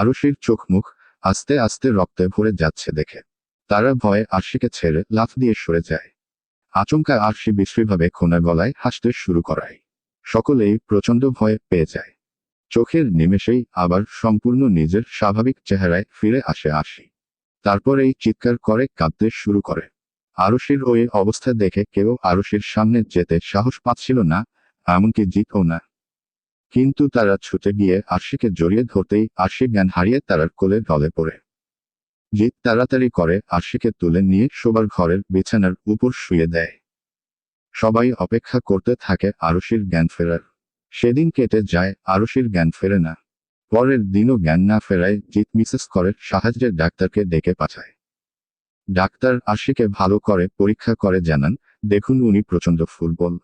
আরুষির চোখ মুখ আস্তে আস্তে রক্তে ভরে যাচ্ছে দেখে। তারা ভয়ে আরশিকে ছেড়ে লাফ দিয়ে সরে যায়। আচমকা আরশি বিশ্রীভাবে খোনা গলায় হাসতে শুরু করায়। সকলেই প্রচণ্ড ভয়ে পেয়ে যায়। চোখের নিমেষেই আবার সম্পূর্ণ নিজের স্বাভাবিক চেহারায় ফিরে আসে আরশি। তারপরেই চিৎকার করে কাঁদতে শুরু করে। আরুষির ওই অবস্থা দেখে কেউ আরুষির সামনে যেতে সাহস পাচ্ছিল না, এমনকি জিতও না। কিন্তু তারা ছুটে গিয়ে আরশিকে জড়িয়ে ধরতেই আরশি জ্ঞান হারিয়ে তারার কোলে ঢলে পড়ে। জিৎ তাড়াতাড়ি করে, আরশিকে তুলে নিয়ে শোবার ঘরের বিছানার উপর শুয়ে দেয়। সবাই অপেক্ষা করতে থাকে আরুষির জ্ঞান ফেরার। সেদিন কেটে যায় আরুষির জ্ঞান ফেরে না। পরের দিনও জ্ঞান না ফেরায় জিত মিসেস করে সাহায্যের ডাক্তারকে ডেকে পাঠায়। ডাক্তার আশিকে ভালো করে পরীক্ষা করে জানান, দেখুন উনি প্রচণ্ড ফুটবল।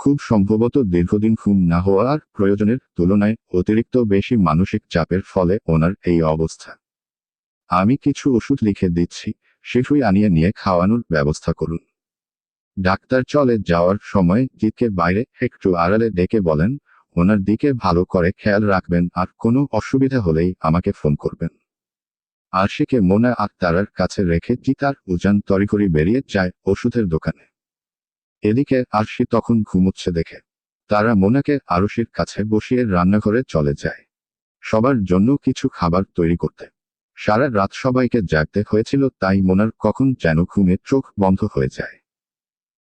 খুব সম্ভবত দীর্ঘদিন ঘুম না হওয়ার প্রয়োজনের তুলনায় অতিরিক্ত বেশি মানসিক চাপের ফলে ওনার এই অবস্থা। আমি কিছু ওষুধ লিখে দিচ্ছি সেটুই আনিয়ে নিয়ে খাওয়ানোর ব্যবস্থা করুন। ডাক্তার চলে যাওয়ার সময় জিতকে বাইরে একটু আড়ালে ডেকে বলেন, ওনার দিকে ভালো করে খেয়াল রাখবেন, আর কোনো অসুবিধা হলেই আমাকে ফোন করবেন। আরশিকে মোনা আর তারার কাছে রেখে জিতার উজান তরিকরি বেরিয়ে যায় ওষুধের দোকানে। এদিকে আরশি তখন ঘুমোচ্ছে দেখে। তারা মোনাকে আরশির কাছে বসিয়ে রান্নাঘরে চলে যায়। সবার জন্য কিছু খাবার তৈরি করতে। সারা রাত সবাইকে জাগতে হয়েছিল তাই মোনার কখন যেন ঘুমে চোখ বন্ধ হয়ে যায়।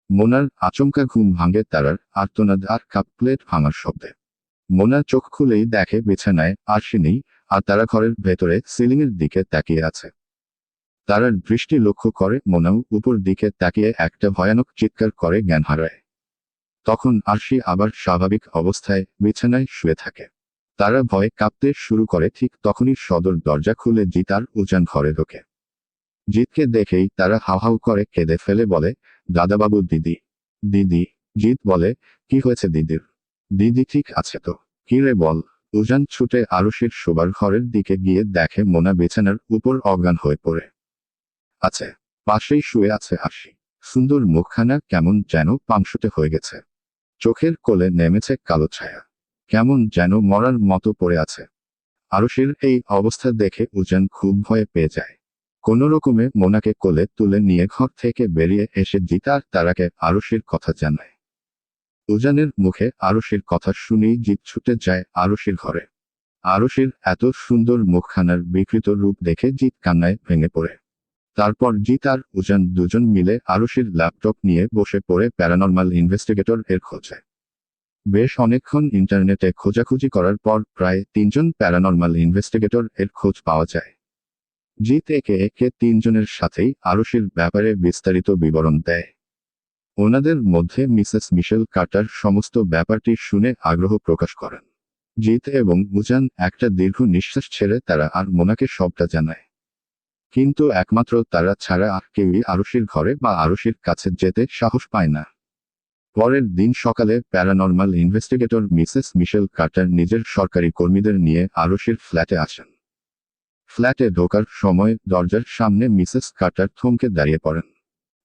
মোনার আচমকা ঘুম ভাঙে তারার আর্তনাদ আর কাপ প্লেট ভাঙার শব্দে। মোনা চোখ খুলেই দেখে বিছানায় আরশি নেই আর তারা ঘরের ভেতরে সিলিংয়ের দিকে তাকিয়ে আছে। তারার দৃষ্টি লক্ষ্য করে মোনাও উপর দিকে তাকিয়ে একটা ভয়ানক চিৎকার করে জ্ঞান হারায়। তখন আরশি আবার স্বাভাবিক অবস্থায় বিছানায় শুয়ে থাকে। তারা ভয়ে কাঁপতে শুরু করে ঠিক তখনই সদর দরজা খুলে জিতার উজান ঘরে ঢোকে। জিতকে দেখেই তারা হাউ করে কেঁদে ফেলে বলে, দাদাবাবু, দিদি। দিদি, জিত বলে, কি হয়েছে দিদির? দিদি ঠিক আছে তো? কি রে বল? উজান ছুটে আরুষির শোবার ঘরের দিকে গিয়ে দেখে মোনা বিছানার উপর অজ্ঞান হয়ে পড়ে। আছে। পাশেই শুয়ে আছে হাসি। সুন্দর মুখখানা কেমন যেন পাংশুতে হয়ে গেছে। চোখের কোলে নেমেছে কালো ছায়া। কেমন যেন মরার মতো পড়ে আছে। আরুষির এই অবস্থা দেখে উজান খুব ভয়ে পেয়ে যায়। কোন রকমে মোনাকে কোলে তুলে নিয়ে ঘর থেকে বেরিয়ে এসে জিতার তারাকে আরুষির কথা জানায়। উজানের মুখে আরুষির কথা শুনেই জিত ছুটে যায় আরুষির ঘরে। আরুষির এত সুন্দর মুখখানার বিকৃত রূপ দেখে জিত কান্নায় ভেঙে পড়ে। তারপর জিত আর উজান দুজন মিলে আরুষির ল্যাপটপ নিয়ে বসে পড়ে প্যারানর্মাল ইনভেস্টিগেটর এর খোঁজে। বেশ অনেকক্ষণ ইন্টারনেটে খোঁজাখুঁজি করার পর প্রায় তিনজন প্যারানর্মাল ইনভেস্টিগেটর এর খোঁজ পাওয়া যায়। জিত একে একে তিনজনের সাথেই আরুষির ব্যাপারে বিস্তারিত বিবরণ দেয়। ওনাদের মধ্যে মিসেস মিশেল কার্টার সমস্ত ব্যাপারটি শুনে আগ্রহ প্রকাশ করেন। জিত এবং উজান একটা দীর্ঘ নিঃশ্বাস ছেড়ে তারা আর মোনাকে সবটা জানায়। কিন্তু একমাত্র তারা ছাড়া আর কেউই আরুষির ঘরে বা আরুষির কাছে যেতে সাহস পায় না। পরের দিন সকালে paranormal investigator Mrs Michelle Carter নিজের সরকারি কর্মীদের নিয়ে আরুষির ফ্ল্যাটে আসেন। ফ্ল্যাটে ঢোকার সময় দরজার সামনে মিসেস কার্টার থমকে দাঁড়িয়ে পড়েন।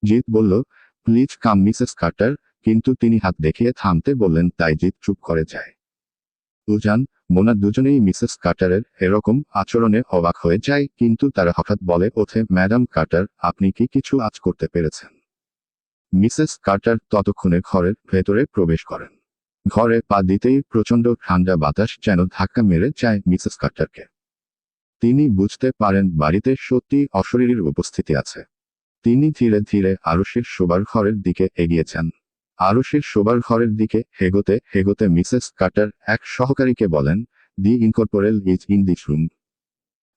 জিত বলল, প্লিজ কাম মিসেস কার্টার। কিন্তু তিনি হাত দেখিয়ে থামতে বললেন, তাই জিত চুপ করে যায়। উজান মোনা দুজনেই মিসেস কার্টারের এরকম আচরণে অবাক হয়ে যায়, কিন্তু তারা হঠাৎ বলে ওঠে ম্যাডাম কার্টার আপনি কি কিছু আজ করতে পেরেছেন? মিসেস কার্টার ততক্ষণে ঘরের ভেতরে প্রবেশ করেন। ঘরে পা দিতেই প্রচণ্ড ঠান্ডা বাতাস যেন ধাক্কা মেরে যায় মিসেস কার্টারকে তিনি বুঝতে পারেন বাড়িতে সত্যি অশরীরীর উপস্থিতি আছে। তিনি ধীরে ধীরে আরুষির শোবার ঘরের দিকে এগিয়ে যান আরুষির শোবার ঘরের দিকে হেগোতে হেগোতে মিসেস কার্টার এক সহকারীকে বলেন, the incorporeal is in this room.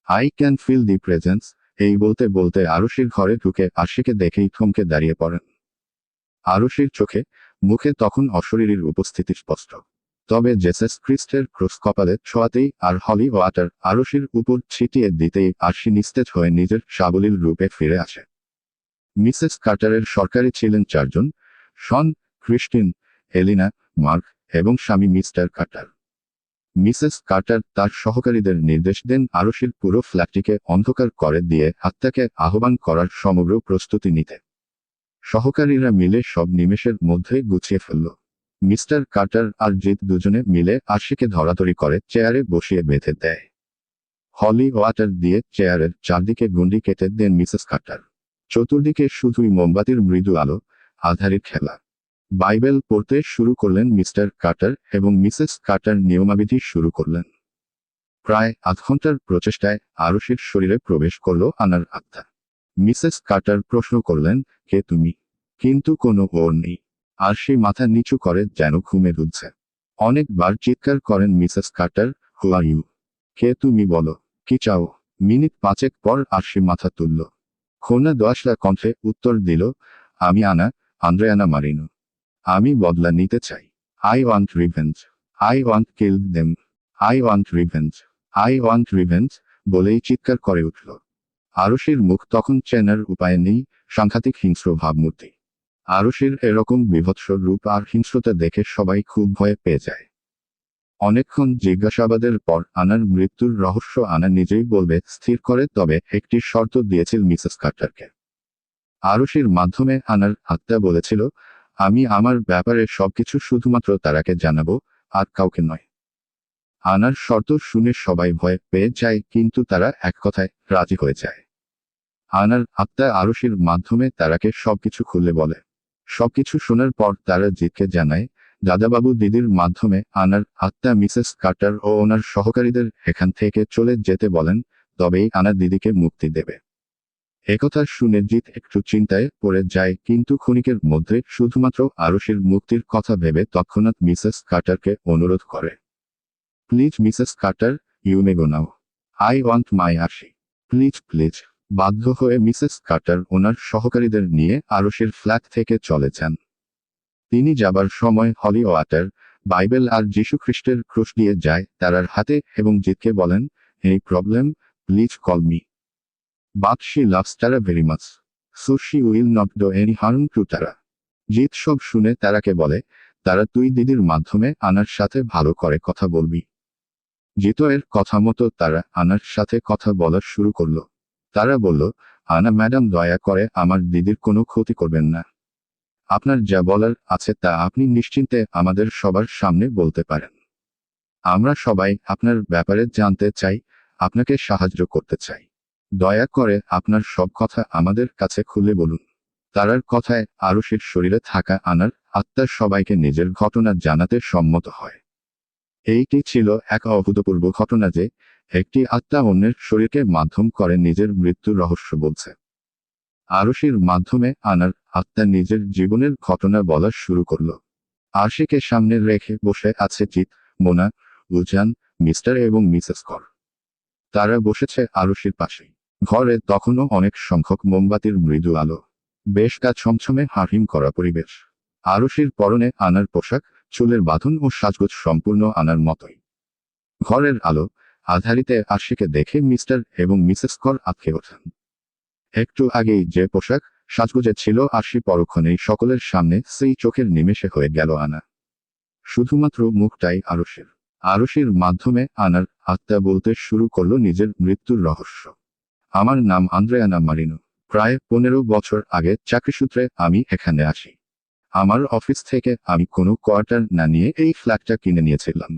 I can feel the presence. এই বলতে বলতে আরুষির ঘরে ঢুকে আশিকে দেখেই থমকে দাঁড়িয়ে পড়েন। আরুষির চোখে, মুখে তখন অশরীরীর উপস্থিতি স্পষ্ট। তবে জেসেস খ্রিস্টের ক্রোস কপালে ছোঁয়াতেই আর হলি ওয়াটার আরুষির উপর ছিটিয়ে দিতেই আরশি নিস্তেজ হয়ে নিজের সাবলীল রূপে ফিরে আসে। মিসেস কার্টারের সরকারি ছিলেন চারজন। শন ক্রিস্টিন, এলিনা, মার্ক এবং স্বামী মিস্টার কার্টার মিসেস কার্টার তার সহকারীদের নির্দেশ দেন আরশির পুরো ফ্ল্যাটটিকে অন্ধকার করে দিয়ে আত্মাকে আহ্বান করার সমগ্র প্রস্তুতি নিতে। সহকারীরা মিলে সব নিমেষের মধ্যে গুছিয়ে ফেলল। মিস্টার কার্টার আর জিত দুজনে মিলে আরশিকে ধরাধরি করে চেয়ারে বসিয়ে বেঁধে দেয়। হলি ওয়াটার দিয়ে চেয়ারের চারদিকে গুন্ডি কেটে দেন মিসেস কার্টার চতুর্দিকে শুধুই মোমবাতির মৃদু আলো, আধারের খেলা। বাইবেল পড়তে শুরু করলেন মিস্টার কার্টার এবং মিসেস কার্টার নিয়মাবিধি শুরু করলেন। প্রায় আধ ঘণ্টার প্রচেষ্টায় আরুষির শরীরে প্রবেশ করল আনার আত্মা। মিসেস কার্টার প্রশ্ন করলেন, কে তুমি? কিন্তু কোনো ওর নেই। আর সে মাথা নিচু করে যেন ঘুমে দুলছে। অনেকবার চিৎকার করেন Mrs Carter who are you? কে তুমি বলো? কি চাও? মিনিট পাঁচেক পর আরশি মাথা তুলল। খোনা দোয়াশলা কণ্ঠে উত্তর দিল, আমি আনা, আন্দ্রেয়ানা মারিনো। আমি বদলা নিতে চাই। I want revenge I want kill them I want revenge I want revenge বলেই চিৎকার করে উঠল। আরশির মুখ তখন চেনার উপায় নেই, সাংঘাতিক হিংস্র ভাবমূর্তি। আরশির এরকম বিভৎস রূপ আর হিংস্রতা দেখে সবাই খুব ভয়ে পেয়ে যায়। অনেকক্ষণ জিজ্ঞাসাবাদের পর আনার মৃত্যুর রহস্য আনা নিজেই বলবে, স্থির করে, তবে একটি শর্ত দিয়েছিল মিসেস কার্টারকে। আরশির মাধ্যমে আনার আত্মা বলেছিল আমি আমার ব্যাপারে সবকিছু শুধুমাত্র তারাকে জানাব, আর কাউকে নয়। আনার শর্ত শুনে সবাই ভয় পেয়ে যায়, কিন্তু তারা এক কথায় রাজি হয়ে যায়। আনার আত্মা আরশির মাধ্যমে তারাকে সবকিছু খুলে বলে। সবকিছু শোনার পর তারা জিতকে জানায়, দাদাবাবু দিদির মাধ্যমে আনার আত্মা মিসেস কার্টার ও ওনার সহকারীদের এখান থেকে চলে যেতে বলেন, তবেই আনা দিদিকে মুক্তি দেবে। একথা শুনে জিত একটু চিন্তায় পড়ে যায়, কিন্তু ক্ষণিকের মধ্যে শুধুমাত্র আরশির মুক্তির কথা ভেবে তৎক্ষণাৎ মিসেস কার্টারকে অনুরোধ করে। Please Mrs Carter you may go now I want my Ashi please please. বাধ্য হয়ে মিসেস কার্টার ওনার সহকারীদের নিয়ে আরশির ফ্ল্যাট থেকে চলে যান। তিনি যাবার সময় হলি ওয়াটার, বাইবেল আর যীশু খ্রিস্টের ক্রুশ দিয়ে যায় তারার হাতে এবং জিতকে বলেন এই problem please call me but she loves Tara very much so she will not do any harm to Tara. Jeet সব শুনে তারাকে বলে, তারা তুই দিদির মাধ্যমে আনার সাথে ভালো করে কথা বলবি জিত এর কথা মতো তারা আনার সাথে কথা বলা শুরু করল। তারা বলল, আনা ম্যাডাম দয়া করে আমার দিদির কোনো ক্ষতি করবেন না। আপনার যা বলার আছে তা আপনি নিশ্চিন্তে আমাদের সবার সামনে বলতে পারেন। আমরা সবাই আপনার ব্যাপারে জানতে চাই, আপনাকে সাহায্য করতে চাই। দয়া করে আপনার সব কথা আমাদের কাছে খুলে বলুন। তারার কথায় আরুষের শরীরে থাকা আনার আত্মার সবাইকে নিজের ঘটনা জানাতে সম্মত হয়। এইটি ছিল এক অভূতপূর্ব ঘটনা যে, একটি আত্মা অন্যের শরীরকে মাধ্যম করে নিজের মৃত্যুর রহস্য বলছে। আরশির মাধ্যমে আনার আত্মা নিজের জীবনের ঘটনা বলা শুরু করল। আশিকে সামনে রেখে বসে আছে জিত মোনা, উজান, মিস্টার এবং মিসেস কর। তারা বসেছে আরশির পাশে ঘরে তখনও অনেক সংখ্যক মোমবাতির মৃদু আলো। বেশ কা ছমছমে হারহিম করা পরিবেশ। আরশির পরনে আনার পোশাক, চুলের বাঁধন ও সাজগোজ সম্পূর্ণ আনার মতোই। ঘরের আলো, আধারিতে আশিকে দেখে মিস্টার এবং মিসেস কর আটকে ওঠেন। একটু আগেই যে পোশাক সাজগোজে ছিল আশি পরক্ষণেই সকলের সামনে সেই চোখের নিমেষে হয়ে গেল আনা। শুধুমাত্র মুখটাই আরশির। আরশির মাধ্যমে আনার আত্মা বলতে শুরু করল নিজের মৃত্যুর রহস্য। আমার নাম আন্দ্রেয়ানা মারিনো। প্রায় পনেরো বছর আগে চাকরিসূত্রে আমি এখানে আসি আমার অফিস থেকে আমি কোনো কোয়ার্টার না নিয়ে এই ফ্ল্যাটটা কিনে নিয়েছিলাম।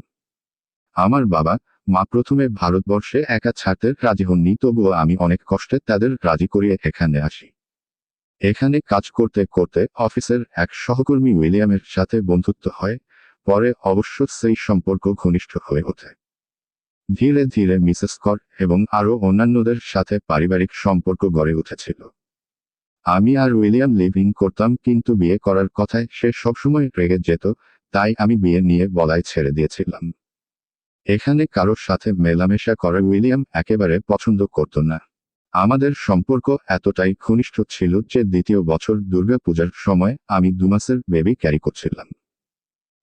আমার বাবা মা প্রথমে ভারতবর্ষে একা ছাড়তে রাজি হননি, তবুও আমি অনেক কষ্টে তাদের রাজি করিয়ে এখানে আসি। এখানে কাজ করতে করতে অফিসের এক সহকর্মী উইলিয়ামের সাথে বন্ধুত্ব হয়, পরে অবশ্য সেই সম্পর্ক ঘনিষ্ঠ হয়ে ওঠে। ধীরে ধীরে মিসেস কর এবং আরও অন্যান্যদের সাথে পারিবারিক সম্পর্ক গড়ে উঠেছিল। আমি আর উইলিয়াম লিভিং করতাম, কিন্তু বিয়ে করার কথায় সে সবসময় রেগে যেত, তাই আমি বিয়ে নিয়ে বলাই ছেড়ে দিয়েছিলাম। এখানে কারোর সাথে মেলামেশা করে উইলিয়াম একেবারে পছন্দ করত না। আমাদের সম্পর্ক এতটাই ঘনিষ্ঠ ছিল যে দ্বিতীয় বছর দুর্গা পূজার সময় আমি দুমাসের বেবি ক্যারি করছিলাম।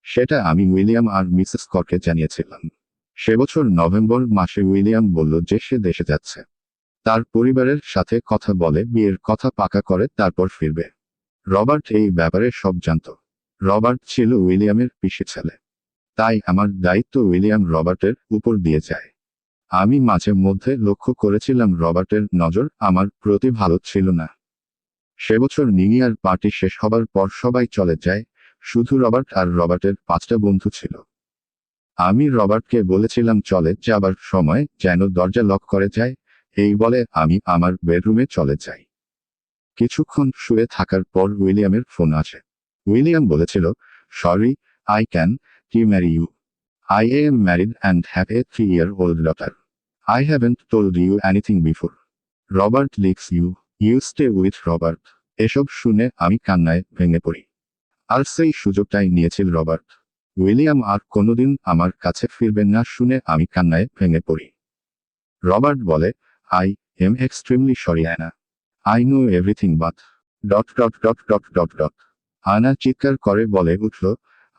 সেটা আমি উইলিয়াম আর মিসেস করকে জানিয়েছিলাম। সে বছর নভেম্বর মাসে উইলিয়াম বলল যে সে দেশে যাচ্ছে। তার পরিবারের সাথে কথা বলে, বিয়ের কথা পাকা করে, তারপর ফিরবে। রবার্ট এই ব্যাপারে সব জানত। রবার্ট ছিল উইলিয়ামের পিসি ছেলে। তাই আমার দায়িত্ব উইলিয়াম রবার্টের উপর দিয়ে যায়। আমি মাঝে মধ্যে লক্ষ্য করেছিলাম রবার্টের নজর, আমার প্রতি ভালো ছিল না। সে বছর নিউ পার্টি শেষ হবার পর সবাই চলে যায়, শুধু রবার্ট আর রবার্টের পাঁচটা বন্ধু ছিল। আমি রবার্টকে বলেছিলাম, চলে যাবার সময় যেন দরজা লক করে যায়। এই বলে আমি আমার বেডরুমে চলে যাই। কিছুক্ষণ শুয়ে থাকার পর উইলিয়ামের ফোন আছে উইলিয়াম বলেছিল sorry I can't marry you I am married and have a three year old daughter I haven't told you anything before Robert likes you you stay with Robert এসব শুনে আমি কান্নায় ভেঙে পড়ি। আর সেই সুযোগটাই নিয়েছিল রবার্ট। উইলিয়াম আর কোনোদিন আমার কাছে ফিরবেন না শুনে আমি কান্নায় ভেঙে পড়ি। রবার্ট বলে, I am extremely sorry Anna I know everything but dot dot dot dot dot dot. Anna চিৎকার করে বলে উঠল,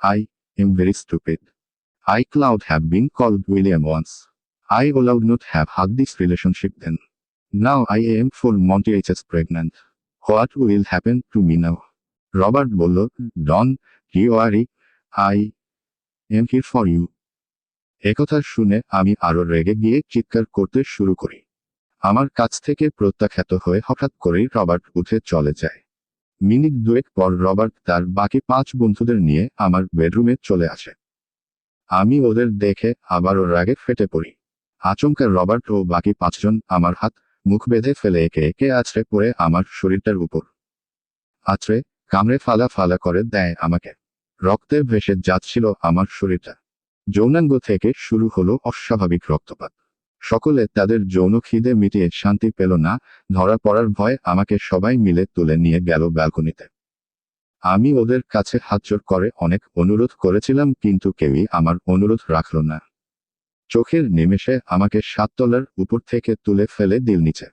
I am very stupid. I could have been called William once. I would not have had this relationship then. Now I am four months pregnant. What will happen to me now? Robert বলল, don't, you are I am here for you একথা শুনে আমি আরও রেগে গিয়ে চিৎকার করতে শুরু করি। আমার কাছ থেকে প্রত্যাখ্যাত হয়ে হঠাৎ করেই রবার্ট উঠে চলে যায়। মিনিট দুয়েক পর রবার্ট তার বাকি পাঁচ বন্ধুদের নিয়ে আমার বেডরুমে চলে আসে। আমি ওদের দেখে আবারও রাগে ফেটে পড়ি। আচমকা রবার্ট ও বাকি পাঁচজন আমার হাত, মুখ বেঁধে ফেলে একে একে আছড়ে পড়ে আমার শরীরটার উপর। আছড়ে কামড়ে ফালা ফালা করে দেয় আমাকে। রক্তে ভেসে যাচ্ছিল আমার শরীরটা। যৌনাঙ্গ থেকে শুরু হলো অস্বাভাবিক রক্তপাত। সকলে তাদের যৌন খিদে মিটিয়ে শান্তি পেল না, ধরা পড়ার ভয় আমাকে সবাই মিলে তুলে নিয়ে গেল ব্যালকনিতে। আমি ওদের কাছে হাতজোর করে অনেক অনুরোধ করেছিলাম, কিন্তু কেউই আমার অনুরোধ রাখল না। চোখের নিমেষে আমাকে সাততলার উপর থেকে তুলে ফেলে দিল নিচে।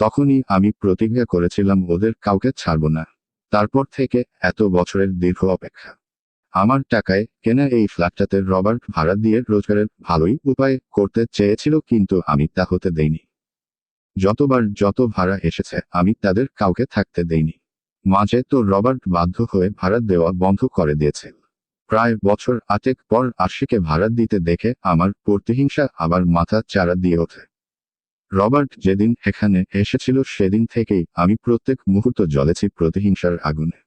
তখনই আমি প্রতিজ্ঞা করেছিলাম, ওদের কাউকে ছাড়ব না। তারপর থেকে এত বছরের দীর্ঘ অপেক্ষা। আমার টাকায় কেনা এই ফ্ল্যাটটাতে রবার্ট ভাড়া দিয়ে রোজগারের ভালোই উপায় করতে চেয়েছিল, কিন্তু আমি তা হতে দেইনি। যতবার যত ভাড়া এসেছে, আমি তাদের কাউকে থাকতে দেইনি। মাঝে তো রবার্ট বাধ্য হয়ে ভাড়া দেওয়া বন্ধ করে দিয়েছে। প্রায় বছর আটেক পর আশিকে ভাড়া দিতে দেখে আমার প্রতিহিংসা আবার মাথা চারা দিয়ে ওঠে। রবার্ট যেদিন এখানে এসেছিল, সেদিন থেকেই আমি প্রত্যেক মুহূর্ত জ্বলেছি প্রতিহিংসার আগুনে।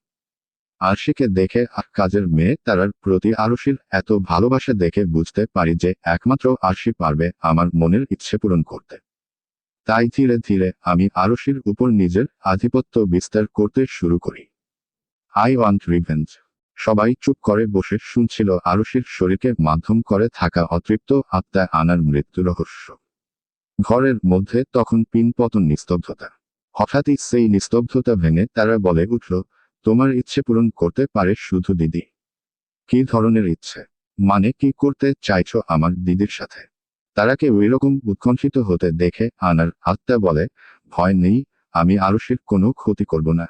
আরশিকে দেখে কাজের মেয়ে তারার প্রতি আরশির এত ভালোবাসা দেখে বুঝতে পারি যে একমাত্র আরশি পারবে আমার মনের ইচ্ছে পূরণ করতে। তাই ধীরে ধীরে আমি আরশির উপর নিজের আধিপত্য বিস্তার করতে শুরু করি। I want revenge. সবাই চুপ করে বসে শুনছিল আরশির শরীরকে মাধ্যম করে থাকা অতৃপ্ত আত্মা আনার মৃত্যু রহস্য। ঘরের মধ্যে তখন পিনপতন নিস্তব্ধতা। হঠাৎই সেই নিস্তব্ধতা ভেঙে তারা বলে উঠল তোমার ইচ্ছে পূরণ করতে পারে শুধু দিদি। কি ধরনের ইচ্ছে? মানে কি করতে চাইছ আমার দিদির সাথে? তারাকে ওই রকম উৎকণ্ঠিত হতে দেখে আনার আত্মা বলে, ভয় নেই, আমি আরুষির কোনো ক্ষতি করব না।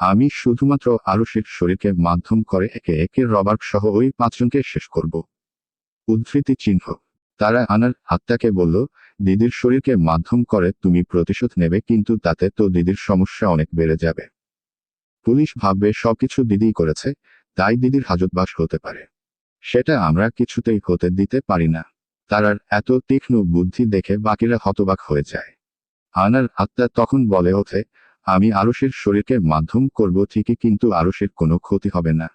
আমি শুধুমাত্র আরুষির শরীরকে মাধ্যম করে একে একে রবার্ট সহ ওই পাঁচজনকে শেষ করব। উদ্ধৃতি চিহ্ন। তারা আনার আত্মাকে বলল, দিদির শরীরকে মাধ্যম করে তুমি প্রতিশোধ নেবে, কিন্তু তাতে তো দিদির সমস্যা অনেক বেড়ে যাবে। পুলিশ ভাববে সবকিছু দিদিই করেছে, তাই দিদির হাজতবাস হতে পারে। সেটা আমরা কিছুতেই হতে দিতে পারি না। তারার এত তীক্ষ্ণ বুদ্ধি দেখে বাকিরা হতবাক হয়ে যায়। আনার আত্মা তখন বলে ওঠে, আমি আরুষের শরীরকে মাধ্যম করব ঠিকই কিন্তু আরুষের কোনো ক্ষতি হবে না।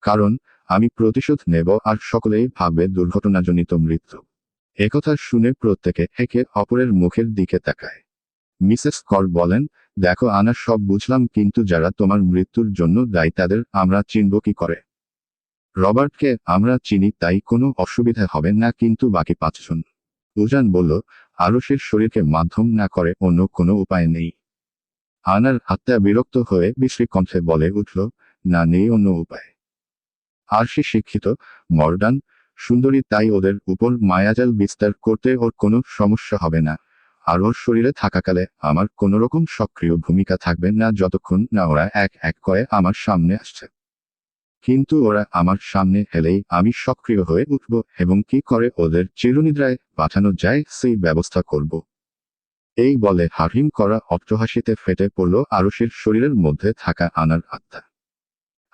কারণ আমি প্রতিশোধ নেব আর সকলেই ভাববে দুর্ঘটনাজনিত মৃত্যু। একথা শুনে প্রত্যেকে একে অপরের মুখের দিকে তাকায়। মিসেস কর বলেন দেখো, আনা সব বুঝলাম, কিন্তু যারা তোমার মৃত্যুর জন্য দায়ী, তাদের আমরা চিনব কি করে? রবার্টকে আমরা চিনি, তাই কোনো অসুবিধা হবে না, কিন্তু বাকি পাঁচজন। উজান বলল আরসের শরীরকে মাধ্যম না করে অন্য কোনো উপায় নেই। আনার আত্মা বিরক্ত হয়ে বিশ্রী কণ্ঠে বলে উঠল, না, নেই অন্য উপায়। আর সে শিক্ষিত, মর্ডান, সুন্দরী, তাই ওদের উপর মায়াজাল বিস্তার করতে ওর কোনো সমস্যা হবে না। আর ওর শরীরে থাকাকালে আমার কোনো রকম সক্রিয় ভূমিকা থাকবে না যতক্ষণ না ওরা এক এক করে আমার সামনে আসছে। কিন্তু ওরা আমার সামনে এলেই আমি সক্রিয় হয়ে উঠব এবং কি করে ওদের চিরনিদ্রায় পাঠানো যায় সেই ব্যবস্থা করব। এই বলে হারহিম করা অট্টহাসিতে ফেটে পড়ল আরুষের শরীরের মধ্যে থাকা আনার আত্মা।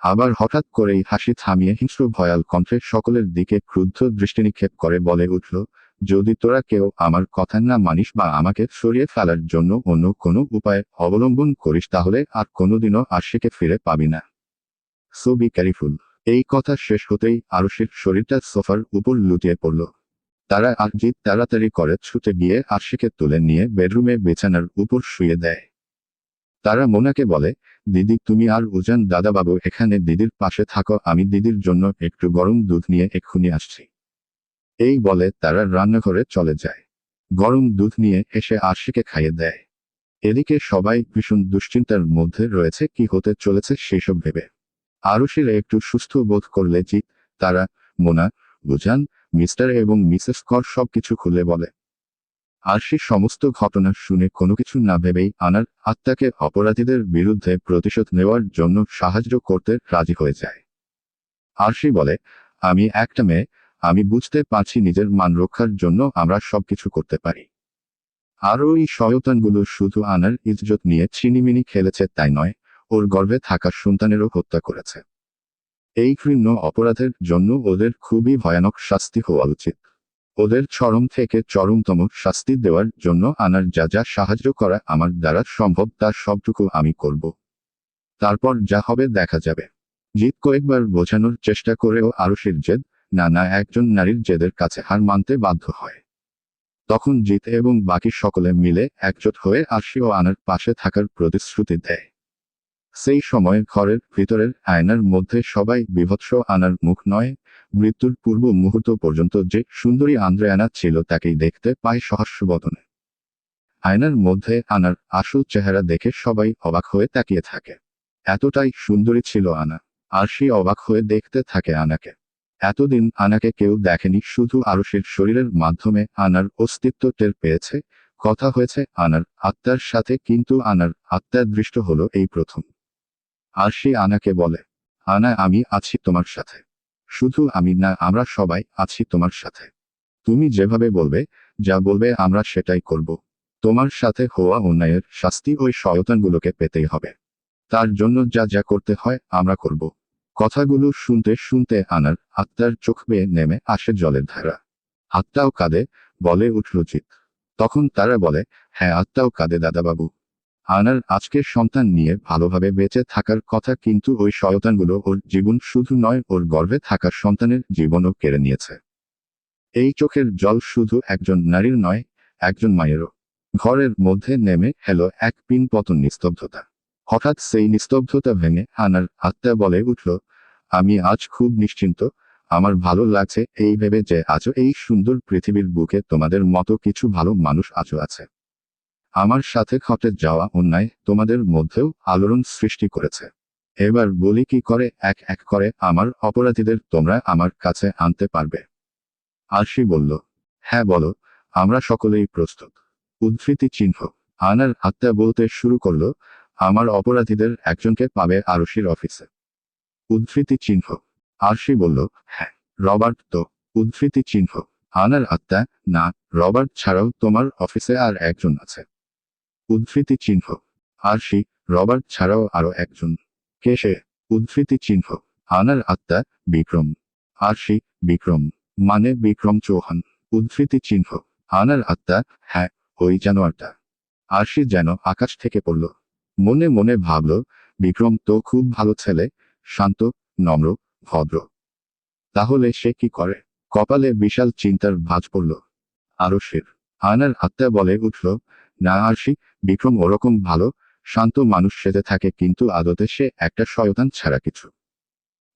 আবার হঠাৎ করেই হাসি থামিয়ে হিংস্র ভয়াল কণ্ঠে সকলের দিকে ক্রুদ্ধ দৃষ্টি নিক্ষেপ করে বলে উঠল যদি তোরা কেউ আমার কথা না মানিস বা আমাকে সরিয়ে ফেলার জন্য অন্য কোনো উপায় অবলম্বন করিস, তাহলে আর কোনোদিনও আশিকে ফিরে পাবি না। So be careful. এই কথা শেষ হতেই আরশির শরীরটা সোফার উপর লুটিয়ে পড়ল। তারা আরজিৎ তাড়াতাড়ি করে ছুটে গিয়ে আরশিকে তুলে নিয়ে বেডরুমে বিছানার উপর শুয়ে দেয়। তারা মোনাকে বলে, দিদি, তুমি আর উজান দাদাবাবু এখানে, দিদির পাশে থাকো, আমি দিদির জন্য একটু গরম দুধ নিয়ে এক্ষুনি আসছি। এই বলে তারা রান্নাঘরে চলে যায়। গরম দুধ নিয়ে এসে আরশিকে খাইয়ে দেয়। এদিকে সবাই ভীষণ দুশ্চিন্তার মধ্যে রয়েছে কি হতে চলেছে সেসব ভেবে। আরুষির একটু সুস্থ বোধ করলে জিত তারা, মোনা, বুঝান, মিস্টার এবং মিসেস কর সবকিছু খুলে বলে। আরশি সমস্ত ঘটনা শুনে কোনো কিছু না ভেবেই আনার আত্মাকে অপরাধীদের বিরুদ্ধে প্রতিশোধ নেওয়ার জন্য সাহায্য করতে রাজি হয়ে যায়। আরশি বলে, আমি একটা মেয়ে আমি বুঝতে পারছি নিজের মান রক্ষার জন্য আমরা সবকিছু করতে পারি। আর ওই শয়তানগুলো শুধু আনার ইজ্জত নিয়ে ছিনিমিনি খেলেছে তাই নয়, ওর গর্ভে থাকা সন্তানেরও হত্যা করেছে। এই ঘৃণ্য অপরাধের জন্য ওদের খুবই ভয়ানক শাস্তি হওয়া উচিত। ওদের চরম থেকে চরমতম শাস্তি দেওয়ার জন্য আনার যা যা সাহায্য করা আমার দ্বারা সম্ভব তার সবটুকু আমি করব। তারপর যা হবে দেখা যাবে। জিত কয়েকবার বোঝানোর চেষ্টা করেও আরুষির জেদ না না, একজন নারীর জেদের কাছে হার মানতে বাধ্য হয়। তখন জিত এবং বাকি সকলে মিলে একজোট হয়ে আরশি ও আনার পাশে থাকার প্রতিশ্রুতি দেয়। সেই সময় ঘরের ভিতরের আয়নার মধ্যে সবাই বিভৎস আনার মুখ নয়, মৃত্যুর পূর্ব মুহূর্ত পর্যন্ত যে সুন্দরী আন্দ্রেয়ানা ছিল তাকেই দেখতে পায় সহস্রবদনে। আয়নার মধ্যে আনার আসল চেহারা দেখে সবাই অবাক হয়ে তাকিয়ে থাকে। এতটাই সুন্দরী ছিল আনা। আরশি অবাক হয়ে দেখতে থাকে আনাকে। এতদিন আনাকে কেউ দেখেনি, শুধু আরশির শরীরের মাধ্যমে আনার অস্তিত্ব টের পেয়েছে। কথা হয়েছে, আনার আত্মার সাথে কিন্তু আনার আত্মার দৃষ্ট হলো এই প্রথম। আরশি আনাকে বলে, আনা, আমি আছি তোমার সাথে। শুধু আমি না, আমরা সবাই আছি তোমার সাথে। তুমি যেভাবে বলবে, যা বলবে আমরা সেটাই করব। তোমার সাথে হওয়া অন্যায়ের শাস্তি ওই শয়তানগুলোকে পেতেই হবে। তার জন্য যা যা করতে হয়, আমরা করব। কথাগুলো শুনতে শুনতে আনার আত্মার চোখ বেয়ে নেমে আসে জলের ধারা। আত্মাও কাঁদে, বলে উঠল জিত তখন তারা বলে হ্যাঁ আত্মাও কাঁদে দাদাবাবু। আনার আজকের সন্তান নিয়ে ভালোভাবে বেঁচে থাকার কথা কিন্তু ওই শয়তানগুলো ওর জীবন শুধু নয়, ওর গর্ভে থাকা সন্তানের জীবনও কেড়ে নিয়েছে। এই চোখের জল শুধু একজন নারীর নয়, একজন মায়েরও। ঘরের মধ্যে নেমে হেলো এক পিন পতন নিস্তব্ধতা। হঠাৎ সেই নিস্তব্ধতা ভেঙে আনার আত্মা বলে উঠল, আমি আজ খুব নিশ্চিন্ত। আমার ভালো লাগছে এই ভেবে যে আজও এই সুন্দর পৃথিবীর বুকে তোমাদের মতো কিছু ভালো মানুষ আজও আছে। আমার সাথে ঘটে যাওয়া অন্যায় তোমাদের মধ্যেও আলোড়ন সৃষ্টি করেছে। এবার বলি কি করে এক এক করে আমার অপরাধীদের তোমরা আমার কাছে আনতে পারবে? আরশি বলল হ্যাঁ বলো, আমরা সকলেই প্রস্তুত। উদ্ধৃতি চিহ্ন, আনার আত্মা বলতে শুরু করল আমার অপরাধীদের একজনকে পাবে আরশির অফিসে। উদ্ধৃতি চিহ্ন। আরশি বলল হ্যাঁ রবার্ট তো, উদ্ধৃতি চিহ্ন। আনার আত্মা, না, রবার্ট ছাড়াও তোমার অফিসে আর একজন আছে। উদ্ধৃতি চিহ্ন। আরশি রবার্ট ছাড়াও আরও একজন। কে সে? উদ্ধৃতি চিহ্ন। আনার আত্মা, বিক্রম। আরশি বিক্রম। মানে বিক্রম চৌহান। উদ্ধৃতি চিহ্ন। আনার আত্মা হ্যাঁ ওই জানোয়ারটা। আরশি যেন আকাশ থেকে পড়ল। মনে মনে ভাবল, বিক্রম তো খুব ভালো ছেলে, শান্ত, নম্র, ভদ্র। তাহলে সে কি করে? কপালে বিশাল চিন্তার ভাঁজ পড়ল। আরশির আয়নার আত্মা বলে উঠল, না আরশি, বিক্রম ওরকম ভালো, শান্ত মানুষ সেজে থাকে কিন্তু আদতে সে একটা শয়তান ছাড়া কিছু।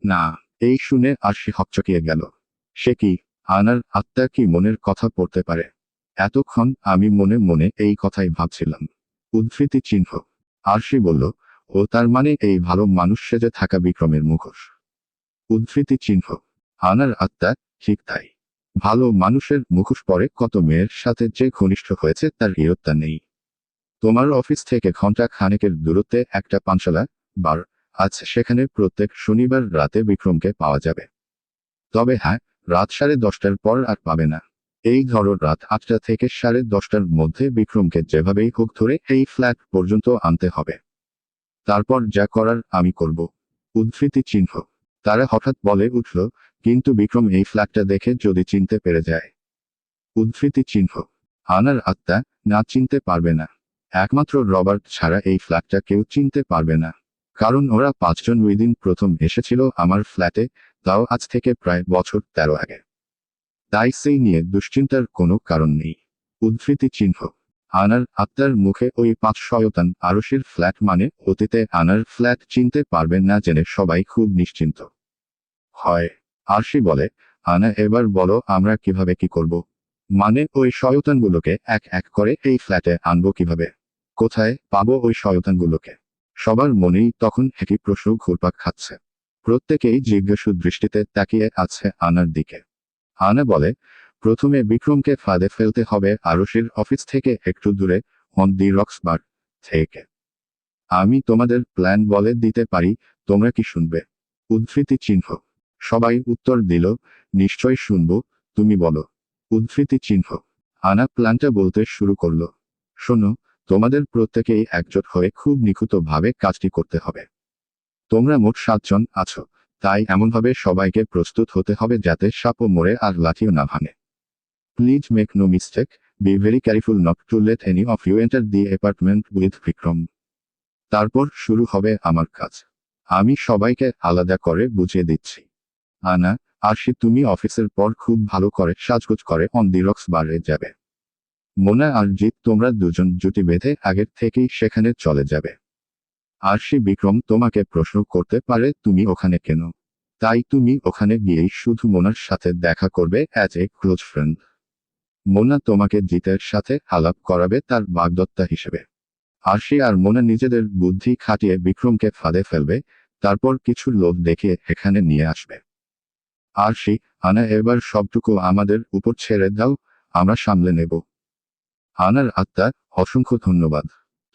না, এই শুনে আরশি হকচকিয়ে গেল। সে কি? আনার আত্মা কি মনের কথা পড়তে পারে? এতক্ষণ আমি মনে মনে এই কথাই ভাবছিলাম। উদ্ধৃতি চিহ্ন। আরশি বলল, ও, তার মানে এই ভালো মানুষ সেজে থাকা বিক্রমের মুখোশ। উদ্ধৃতি চিহ্ন। আনার আত্মা, ঠিক তাই। ভালো মানুষের মুখোশ পরে কত মেয়ের সাথে যে ঘনিষ্ঠ হয়েছে তার ইয়ত্তা নেই। তোমার অফিস থেকে ঘণ্টা খানেকের দূরত্বে একটা পানশালা, বার। আছে সেখানে প্রত্যেক শনিবার রাতে বিক্রমকে পাওয়া যাবে। তবে হ্যাঁ রাত সাড়ে দশটার পর আর পাবে না। এই ধরো রাত আটটা থেকে সাড়ে দশটার মধ্যে বিক্রমকে যেভাবেই হোক ধরে এই ফ্ল্যাট পর্যন্ত আনতে হবে। তারপর যা করার আমি করব। উদ্ধৃতি চিহ্ন। তারা হঠাৎ বলে উঠল, কিন্তু বিক্রম, এই ফ্ল্যাটটা দেখে যদি চিনতে পেরে যায়। উদ্ধৃতি চিহ্ন। আনার আত্মা না চিনতে পারবে না। একমাত্র রবার্ট ছাড়া এই ফ্ল্যাটটা কেউ চিনতে পারবে না। কারণ ওরা পাঁচজন ওই দিন প্রথম এসেছিল আমার ফ্ল্যাটে, তাও আজ থেকে প্রায় বছর তেরো আগে। তাই সেই নিয়ে দুশ্চিন্তার কোনো কারণ নেই। উদ্ধৃতি চিহ্ন। আনার আত্মার মুখে ওই পাঁচ শয়তান আরশির ফ্ল্যাট মানে অতীতে আনার ফ্ল্যাট চিনতে পারবেন না জেনে সবাই খুব নিশ্চিন্ত। হয়। আরশি বলে, আনা, এবার বলো আমরা কীভাবে কি করব? মানে ওই শয়তানগুলোকে এক এক করে এই ফ্ল্যাটে আনব কীভাবে? কোথায় পাবো ওই শয়তানগুলোকে? সবার মনেই তখন একই প্রশ্ন ঘুরপাক খাচ্ছে। প্রত্যেকেই জিজ্ঞাসু দৃষ্টিতে তাকিয়ে আছে আনার দিকে। আনা বলে, প্রথমে বিক্রমকে ফাঁদে ফেলতে হবে, আরশির অফিস থেকে একটু দূরে, অন দি রক্সবার থেকে। আমি তোমাদের প্ল্যান বলে দিতে পারি, তোমরা কি শুনবে? উদ্ধৃতি চিহ্ন। সবাই উত্তর দিল, নিশ্চয় শুনব, তুমি বলো। উদ্ধৃতি চিহ্ন। আনা প্ল্যানটা বলতে শুরু করল। শোনো, তোমাদের প্রত্যেকেই একজোট হয়ে খুব নিখুঁতভাবে কাজটি করতে হবে। তোমরা মোট সাতজন আছো। তাই এমনভাবে সবাইকে প্রস্তুত হতে হবে যাতে সাপও মরে আর লাঠিও না ভাঙে। Please make no mistake be very careful not to let any of you enter the apartment with Vikram তারপর শুরু হবে আমার কাজ। আমি সবাইকে আলাদা করে বুঝিয়ে দিচ্ছি। আনা, আরশি, তুমি অফিসের পর খুব ভালো করে সাজগোজ করে অন দি রক্স বারে যাবে। মোনা আর জিৎ, তোমরা দুজন জুটি বেঁধে আগের থেকেই সেখানে চলে যাবে। আরশি বিক্রম তোমাকে প্রশ্ন করতে পারে, তুমি ওখানে কেন? তাই তুমি ওখানে গিয়েই শুধু মোনার সাথে দেখা করবে as a close friend Mona তোমাকে জিতের সাথে আলাপ করাবে তার বাগদত্তা হিসেবে। আরশি আর মোনা নিজেদের বুদ্ধি খাটিয়ে বিক্রমকে ফাঁদে ফেলবে, তারপর কিছু লোভ দেখিয়ে এখানে নিয়ে আসবে। আরশি আনা, এবার সবটুকু আমাদের উপর ছেড়ে দাও, আমরা সামলে নেব। আনার আত্মা, অসংখ্য ধন্যবাদ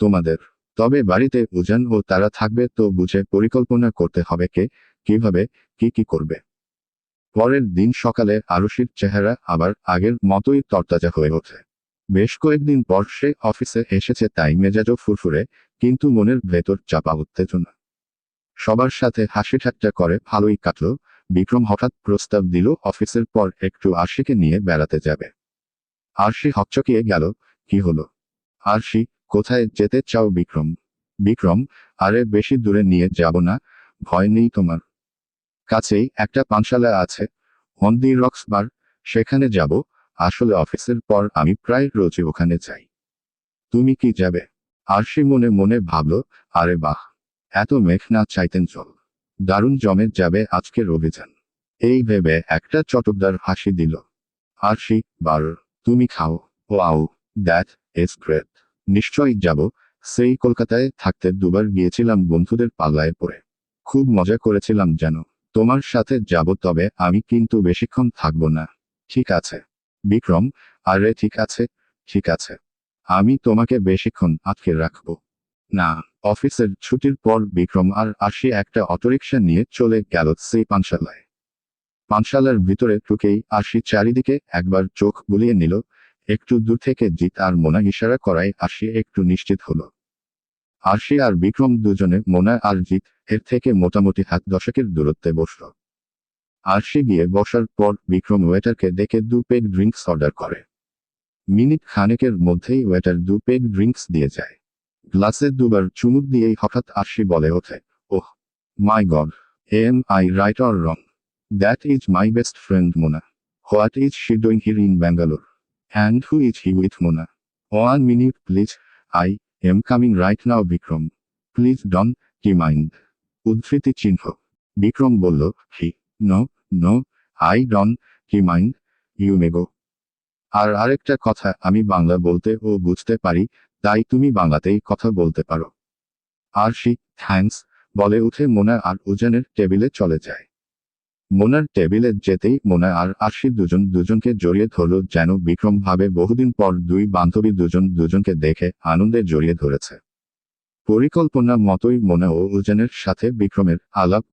তোমাদের। তবে বাড়িতে উজান ও তারা থাকবে তো বুঝে পরিকল্পনা করতে হবে কে, কীভাবে, কি কি করবে। পরের দিন সকালে আরুষির চেহারা আবার আগের মতোই তরতাজা হয়ে ওঠে। বেশ কয়েকদিন পর সে অফিসে এসেছে তাই মেজাজও ফুরফুরে, কিন্তু মনের ভেতর চাপা উত্তেজনা। সবার সাথে হাসি ঠাট্টা করে ভালোই কাটলো, বিক্রম হঠাৎ প্রস্তাব দিল অফিসের পর একটু আরশিকে নিয়ে বেড়াতে যাবে। আরশি হকচকিয়ে গেল, কি হলো? আরশি কোথায় যেতে চাও বিক্রম? বিক্রম, আরে বেশি দূরে নিয়ে যাব না, ভয় নেই তোমার। কাছেই একটা পানশালা আছে মন্দির রক্স বার, সেখানে যাব, আসলে অফিসের পর আমি প্রায় রোজই ওখানে যাই। তুমি কি যাবে? আরশি মনে মনে ভাবল, আরে বাহ, এত মেঘ না চাইতেন চল। দারুণ জমে যাবে আজকের অভিযান। এই ভেবে একটা চটকদার হাসি দিল। আরশি, বার, তুমি খাও। ও আও দ্যাট ইজ গ্রেট। নিশ্চয়ই যাব। সেই কলকাতায় থাকতে দুবার গিয়েছিলাম বন্ধুদের পাল্লায় পড়ে। খুব মজা করেছিলাম যেন। তোমার সাথে যাব তবে আমি কিন্তু বেশিক্ষণ থাকব না। ঠিক আছে। বিক্রম, আরে ঠিক আছে ঠিক আছে। আমি তোমাকে বেশিক্ষণ আটকে রাখব। না, অফিসের ছুটির পর বিক্রম আর আশি একটা অটোরিকশা নিয়ে চলে গেল সেই পানশালায়। পানশালার ভিতরে ঢুকেই আশি চারিদিকে একবার চোখ বুলিয়ে নিল একটু দূর থেকে জিত আর মোনা ইশারা করায় আশি একটু নিশ্চিত হলো। আশি আর বিক্রম দুজনে, মোনা আর জিত এর থেকে মোটামুটি হাত দশকের দূরত্বে বসল। আরশি গিয়ে বসার পর বিক্রম ওয়েটারকে দেখে দু পেগ ড্রিঙ্কস অর্ডার করে। মিনিট খানেকের মধ্যেই ওয়েটার দু পেগ ড্রিঙ্কস দিয়ে যায়। গ্লাসে দুবার চুমুক দিয়েই হঠাৎ আরশি বলে ওঠে, ওহ, my god am I right or wrong. That is my best friend Mona. What is she doing here in Bangalore? Who is he with Mona one minute please I am coming right now Vikram please don't mind উদ্ধৃতি চিহ্ন বিক্রম বলল hey no no I don't mind you মেগো আর আরেকটা কথা আমি বাংলা বলতে ও বুঝতে পারি, তাই তুমি বাংলাতেই কথা বলতে পারো। আর সি থ্যাঙ্কস বলে উঠে মোনা আর উজানের টেবিলে চলে যায়। মোনার টেবিলে যেতেই মোনা আর আশি দুজন দুজনকে জড়িয়ে ধরল যেন বিক্রম ভাবে বহুদিন পর দুই বান্ধবী দুজন দুজনকে দেখে আনন্দে জড়িয়ে ধরেছে। পরিকল্পনা মতোই মোনা ও উজানের সাথে বিক্রমের আলাপ